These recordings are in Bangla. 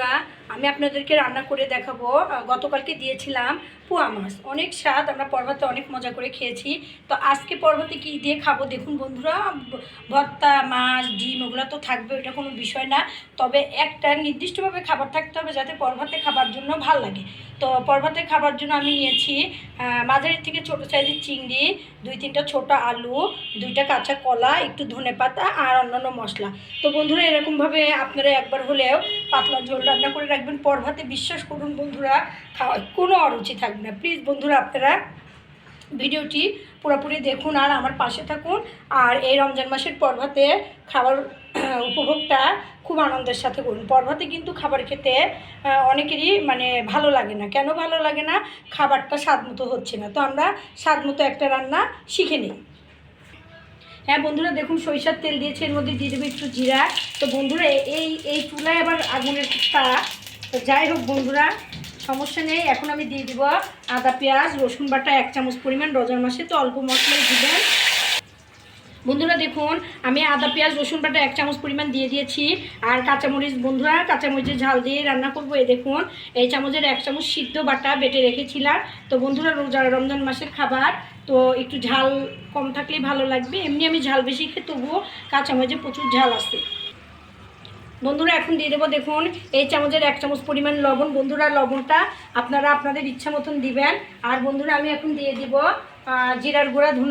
বন্ধুরা আমি আপনাদেরকে রান্না করে দেখাবো। গতকালকে দিয়েছিলাম পোয়া মাছ। অনেক স্বাদ আমরা পর্বতে অনেক মজা করে খেয়েছি। তো আজকে পর্বতে কি দিয়ে খাব দেখুন বন্ধুরা ভর্তা মাছ ডিম ওগুলো তো থাকবে ওটা কোনো বিষয় না। তবে একটা নির্দিষ্টভাবে খাবার থাকতে হবে যাতে পর্বতে খাবার জন্য ভালো লাগে। তো পর্বতে খাবার জন্য আমি নিয়েছি আহ, মাঝারি থেকে ছোটো সাইজের চিংড়ি দুই তিনটা ছোট আলু দুইটা কাঁচা কলা একটু ধনে পাতা আর অন্যান্য মশলা। তো বন্ধুরা এরকমভাবে আপনারা একবার হলেও পাতলা ঝোল রান্না করে রাখবেন পর্ভাতে বিশ্বাস করুন বন্ধুরা খাওয়ায় কোনো অরুচি থাকবে না। প্লিজ বন্ধুরা, আপনারা ভিডিওটি পুরোপুরি দেখুন আর আমার পাশে থাকুন। আর এই রমজান মাসের পর্ভাতে খাবার উপভোগটা খুব আনন্দের সাথে করুন। পর্ভাতে কিন্তু খাবার খেতে অনেকেরই মানে ভালো লাগে না। কেন ভালো লাগে না? খাবারটা স্বাদ মতো হচ্ছে না। তো আমরা স্বাদ মতো একটা রান্না শিখে নিই। হ্যাঁ বন্ধুরা, দেখুন, সরিষার তেল দিয়েছে, এর মধ্যে দিয়ে দেবো একটু জিরা। তো বন্ধুরা, এই এই চুলায় আবার আগুনের তারা তো যাই হোক বন্ধুরা, সমস্যা নেই, এখন আমি দিয়ে দিব আদা, পেঁয়াজ, রসুন বাটা, এক চামচ পরিমাণ রোজার মাসে তো অল্প মশলাই দিবেন। বন্ধুরা দেখুন, আমি আদা, পেঁয়াজ, রসুন বাটা এক চামচ পরিমাণ দিয়ে দিয়েছি। আর কাঁচামরিচ, বন্ধুরা, কাঁচামরিচের ঝাল দিয়ে রান্না করব, এই দেখুন, এই চামচের এক চামচ সিদ্ধ বাটা বেটে রেখেছিলাম। তো বন্ধুরা, রোজা রমজান মাসের খাবার, তো একটু ঝাল কম থাকলেই ভালো লাগবে। এমনি আমি ঝাল বেশি খেয়ে তবুও কাঁচামরিচে প্রচুর ঝাল আছে বন্ধুরা, এখন দিয়ে দেবো, দেখুন, এই চামচের এক চামচ পরিমাণ লবণ। বন্ধুরা, লবণটা আপনারা আপনাদের ইচ্ছা মতন দিবেন। আর বন্ধুরা, আমি এখন দিয়ে দিব জিরার গুঁড়া, ধুন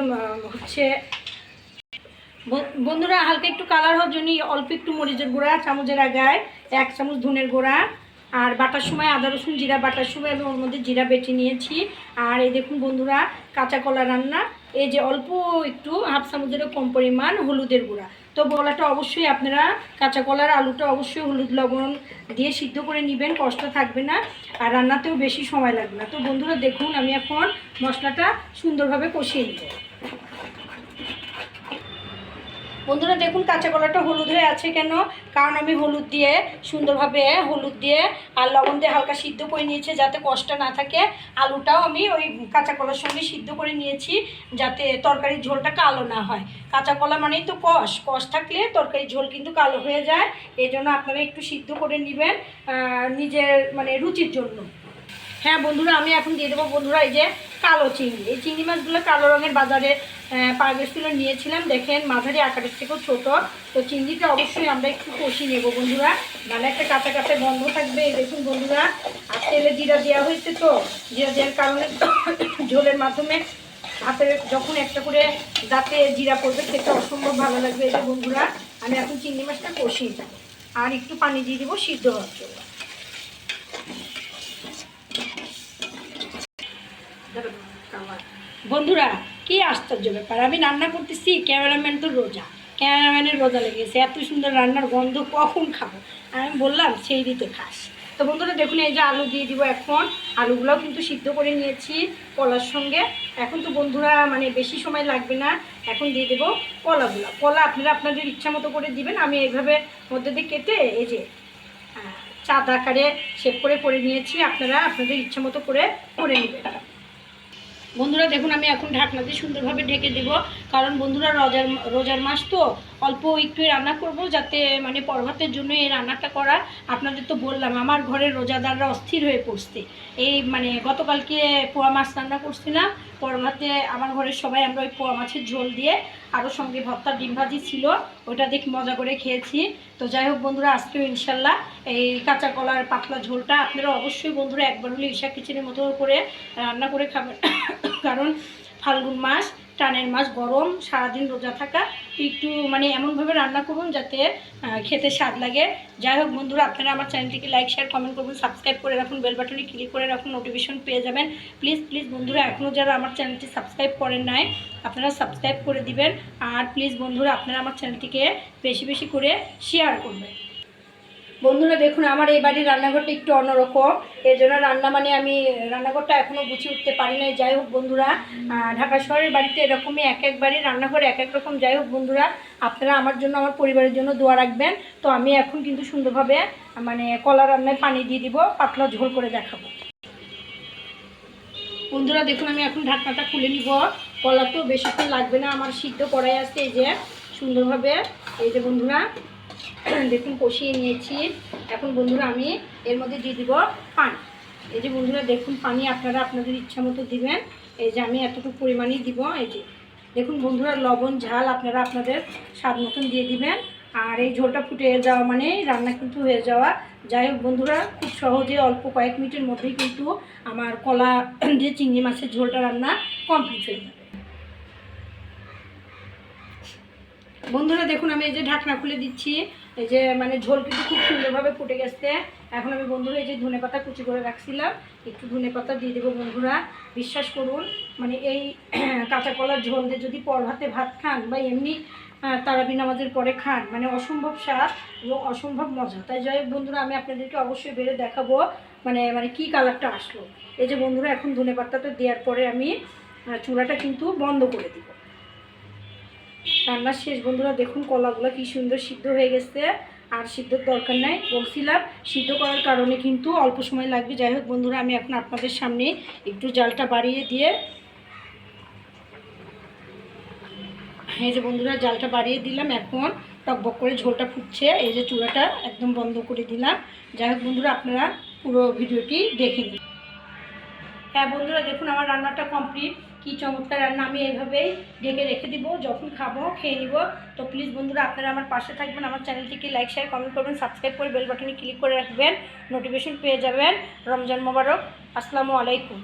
হচ্ছে বন্ধুরা, হালকা একটু কালার হওয়ার জন্য অল্প একটু মরিচের গুঁড়া, চামচের আগায় এক চামচ ধুনের গুঁড়া। আর বাটার সময় আদা, রসুন, জিরা, বাটার সময় আমি ওর মধ্যে জিরা বেটে নিয়েছি। আর এই দেখুন বন্ধুরা, কাঁচা কলা রান্না, এই যে অল্প একটু হাফ চামচেরও কম পরিমাণ হলুদের গুঁড়া। তো বলাটা অবশ্যই আপনারা কাঁচা কলার আলুটা অবশ্যই হলুদ লবণ দিয়ে সিদ্ধ করে নেবেন, কষ্ট থাকবে না। আর রান্নাতেও বেশি সময় লাগবে না। তো বন্ধুরা দেখুন, আমি এখন মশলাটা সুন্দরভাবে কষিয়ে নেব। বন্ধুরা, দেখুন, কাঁচা কলাটা হলুদ হয়ে আছে কেন? কারণ আমি হলুদ দিয়ে সুন্দরভাবে হলুদ দিয়ে আর লবণ দিয়ে হালকা সিদ্ধ করে নিয়েছি যাতে কষ্ট না থাকে। আলুটাও আমি ওই কাঁচা কলার সঙ্গে সিদ্ধ করে নিয়েছি যাতে তরকারির ঝোলটা কালো না হয়। কাঁচা কলা মানেই তো কষ। কষ থাকলে তরকারির ঝোল কিন্তু কালো হয়ে যায়। এই জন্য আপনারা একটু সিদ্ধ করে নেবেন নিজের মানে রুচির জন্য। হ্যাঁ বন্ধুরা, আমি এখন দিয়ে দেবো বন্ধুরা, এই যে কালো চিংড়ি। এই চিংড়ি মাছগুলো কালো রঙের বাজারে পারগেসগুলো নিয়েছিলাম। দেখেন, মাঝারি আকারের থেকেও ছোট। তো চিংড়িটা অবশ্যই আমরা একটু কষি নেব, বন্ধুরা। নাহলে একটা কাঁচা কাঁচা গন্ধ থাকবে। দেখুন, বন্ধুরা, আর তেলে জিরা দেওয়া হয়েছে তো। জিরা দেওয়ার কারণে ঝোলের মাধ্যমে হাতে যখন একটা করে দাঁতে জিরা পড়বে, খেতে অসম্ভব ভালো লাগবে। এই যে বন্ধুরা, আমি এখন চিংড়ি মাছটা কষিয়ে আর একটু পানি দিয়ে দেবো সিদ্ধ হওয়ার জন্য। বন্ধুরা কি আশ্চর্য ব্যাপার। আমি রান্না করতেছি, ক্যামেরাম্যান তো রোজা। ক্যামেরাম্যানের রোজা লেগেছে, এত সুন্দর রান্নার গন্ধ কখন খাব? আমি বললাম, সেই দিতে খাস। তো বন্ধুরা, দেখুন, এই যে আলু দিয়ে দিব এখন। আলুগুলোও কিন্তু সিদ্ধ করে নিয়েছি কলার সঙ্গে। এখন তো বন্ধুরা মানে বেশি সময় লাগবে না। এখন দিয়ে দেবো কলাগুলো। কলা আপনারা আপনাদের ইচ্ছা মতো করে দিবেন। আমি এইভাবে মধ্যে দিয়ে কেটে এই যে চাঁদ আকারে শেপ করে করে নিয়েছি। আপনারা আপনাদের ইচ্ছা মতো করে করে নেবেন। বন্ধুরা, দেখুন, আমি এখন ঢাকনা দিয়ে সুন্দরভাবে ঢেকে দেব। কারণ বন্ধুরা, রোজার রোজার মাস তো, অল্প একটু রান্না করব যাতে মানে পর্বতের জন্য এই রান্নাটা করা। আপনাদের তো বললাম, আমার ঘরের রোজাদাররা অস্থির হয়ে পড়ছে। এই মানে গতকালকে পোয়া মাছ রান্না করছিলাম। পর্বতে আমার ঘরের সবাই আমরা ওই পোয়া মাছের ঝোল দিয়ে আরও সঙ্গে ভর্তা, ডিম ভাজি ছিল। ওটা দেখি মজা করে খেয়েছি। তো যাই হোক বন্ধুরা, আজকেও ইনশাল্লাহ এই কাঁচা কলার পাতলা ঝোলটা আপনারা অবশ্যই বন্ধুরা একবার হলে ঈশা কিচেনের মতো করে রান্না করে খাবেন। কারণ ফাল্গুন মাস টানের মাছ গরম, সারাদিন রোজা থাকা, একটু মানে এমনভাবে রান্না করুন যাতে খেতে স্বাদ লাগে। যাই হোক বন্ধুরা, আপনারা আমার চ্যানেলটিকে লাইক শেয়ার কমেন্ট করুন সাবস্ক্রাইব করে রাখুন বেল বাটনে ক্লিক করে রাখুন নোটিফিকেশন পেয়ে যাবেন। প্লিজ প্লিজ বন্ধুরা এখনও যারা আমার চ্যানেলটি সাবস্ক্রাইব করেন নাই, আপনারা সাবস্ক্রাইব করে দিবেন। আর প্লিজ বন্ধুরা, আপনারা আমার চ্যানেলটিকে বেশি বেশি করে শেয়ার করবেন। বন্ধুরা দেখুন, আমার এই বাড়ির রান্নাঘরটা একটু অন্যরকম। এই জন্য রান্না মানে আমি, রান্নাঘরটা এখনও গুছিয়ে উঠতে পারি নাই। যাই হোক বন্ধুরা ঢাকা শহরের বাড়িতে এরকমই এক এক বাড়ির রান্নাঘর এক এক রকম। যাই হোক বন্ধুরা, আপনারা আমার জন্য, আমার পরিবারের জন্য দোয়া রাখবেন। তো আমি এখন কিন্তু সুন্দরভাবে মানে কলা রান্নায় পানি দিয়ে দিব, পাতলা ঝোল করে দেখাবো। বন্ধুরা দেখুন, আমি এখন ঢাকনাটা খুলে নিব। কলা তো বেশিক্ষণ লাগবে না, আমার সিদ্ধ করাই আছে এই যে, সুন্দরভাবে। এই যে বন্ধুরা দেখুন, কষিয়ে নিয়েছি। এখন বন্ধুরা, আমি এর মধ্যে দিয়ে দিব পানি। এই যে বন্ধুরা, দেখুন, পানি আপনারা আপনাদের ইচ্ছা মতো দিবেন। এই যে আমি এতটুকু পরিমাণই দিব, এই যে। দেখুন বন্ধুরা, লবণ, ঝাল আপনারা আপনাদের স্বাদ মতন দিয়ে দিবেন। আর এই ঝোলটা ফুটে যাওয়া মানে রান্না কিন্তু হয়ে যাওয়া। যাই হোক বন্ধুরা, খুব সহজে অল্প কয়েক মিনিটের মধ্যেই কিন্তু আমার কলা দিয়ে চিংড়ি মাছের ঝোলটা রান্না কমপ্লিট হয়ে যাবে। বন্ধুরা দেখুন, আমি এই যে ঢাকনা খুলে দিচ্ছি। এই যে মানে ঝোল কিন্তু খুব সুন্দরভাবে ফুটে গেছে। এখন আমি বন্ধুরা এই যে ধনে পাতা কুচি করে রাখছিলাম। একটু ধনে পাতা দিয়ে দেবো বন্ধুরা। বিশ্বাস করুন মানে এই কাঁচা কলার ঝোল দিয়ে যদি পর ভাতে খান বা এমনি তারাবি নামাজের পরে খান মানে অসম্ভব স্বাদ এবং অসম্ভব মজা। তাই যাই বন্ধুরা, আমি আপনাদেরকে অবশ্যই বেড়ে দেখাবো মানে মানে কী কালারটা আসলো। এই যে বন্ধুরা, এখন ধনে পাতাটা দেওয়ার পরে আমি চুলাটা কিন্তু বন্ধ করে দিব। রান্নার শেষ, বন্ধুরা দেখুন কলাগুলো কি সুন্দর সিদ্ধ হয়ে গেছে। আর সিদ্ধর দরকার নাই, বলছিলাম সিদ্ধ করার কারণে কিন্তু অল্প সময় লাগবে। যাই হোক, বন্ধুরা, আমি এখন আপনাদের সামনে একটু জালটা বাড়িয়ে দিয়ে এই যে বন্ধুরা, জালটা বাড়িয়ে দিলাম। এখন টকবক করে ঝোলটা ফুটছে, এই যে চূড়াটা একদম বন্ধ করে দিলাম। যাই হোক, বন্ধুরা, আপনারা পুরো ভিডিওটি দেখে নিন। হ্যাঁ বন্ধুরা, দেখুন আমার রান্নাটা কমপ্লিট। কি চমৎকার রান্না, আমি এইভাবেই ঢেকে রেখে দিব, যখন খাব খেয়ে নিব। তো প্লিজ বন্ধুরা, আপনারা আমার পাশে থাকবেন, আমার চ্যানেলটিকে লাইক শেয়ার কমেন্ট করবেন সাবস্ক্রাইব করে বেল বাটনে ক্লিক করে রাখবেন নোটিফিকেশন পেয়ে যাবেন। রমজান মোবারক, আসসালামু আলাইকুম।